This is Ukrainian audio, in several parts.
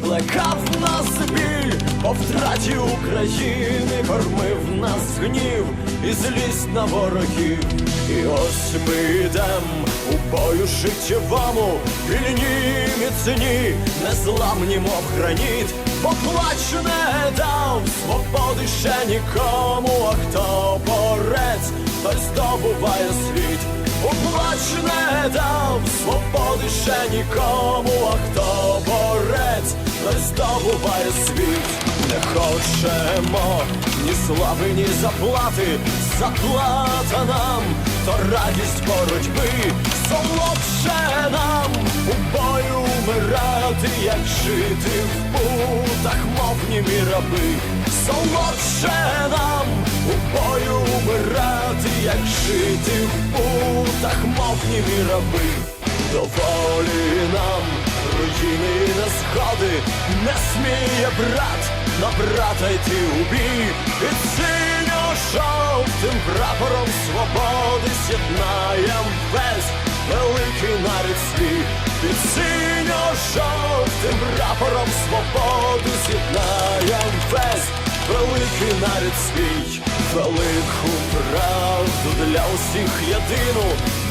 плекав нас біль по втраті України, кормив нас гнів і злість на ворогів. І ось ми йдем у бою життєвому, вільні міцні, незламні, мов граніт, поплач не дав свободи ще нікому, а хто борець, той здобуває світ. Уплач не дав свободи ще нікому, борець, здобуває світ. Не хочемо ні слави, ні заплати, заплата нам, то радість боротьби, солодше нам. У бою вмирати, як жити в путах, мов німі раби, солодше нам. У бою вмирати, як жити в путах, мов німі раби, доволі нам руїни і несходи, не сміє брат. На брата йти у бій, під синьо-жовтим прапором свободи з'єднаєм весь великий нарід свій, під синьо-жовтим прапором свободи з'єднаєм весь великий нарід свій, велику правду для усіх єдину,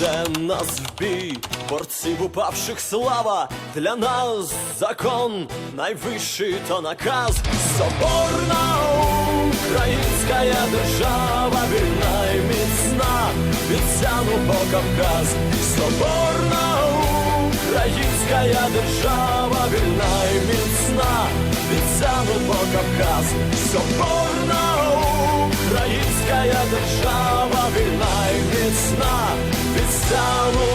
Веде нас в борців упавших слава, для нас закон найвищий то наказ, соборна українська держава, вільна і міцна, від Сяну по Кавказ, соборна українська держава, вільна і міцна, від Сяну по Кавказ, соборна українська держава, Сяну.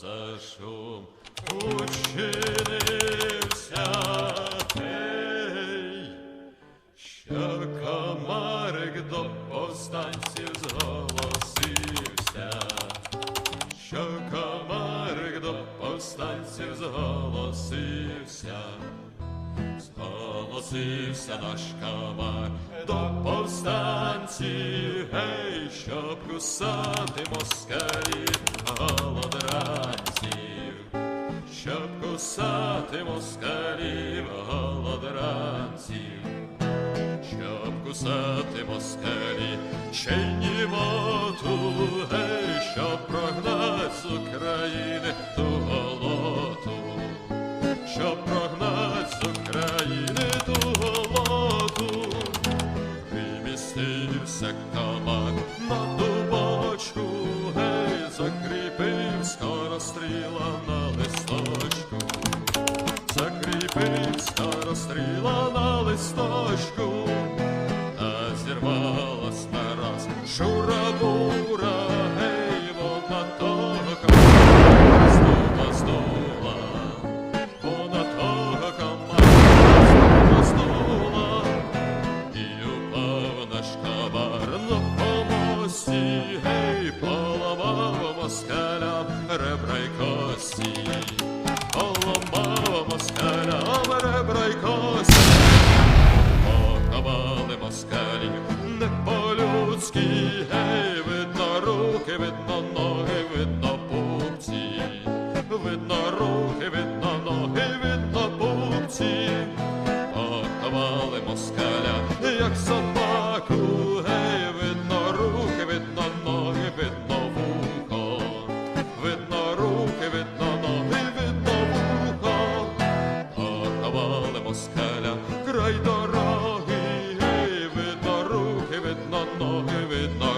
За шум учинився Зголосився наш комар до повстанців, гей, щоб кусати москалів голодранців, щоб кусати москалів голодранців, щоб кусати москалів ще й німоту, гей, щоб прогнать з України ту голоту. Щоб прогнать на листочку, закріпив розстріла на листочку, та зірвалась нараз шура-бура, кості, Коломбава москаля, ребра й кості, Поховали москалі, не по-людськи, гей, видно руки, видно ноги, видно пупці, видно руки, видно ноги, видно пупці, Поховали москаля, як сон With life.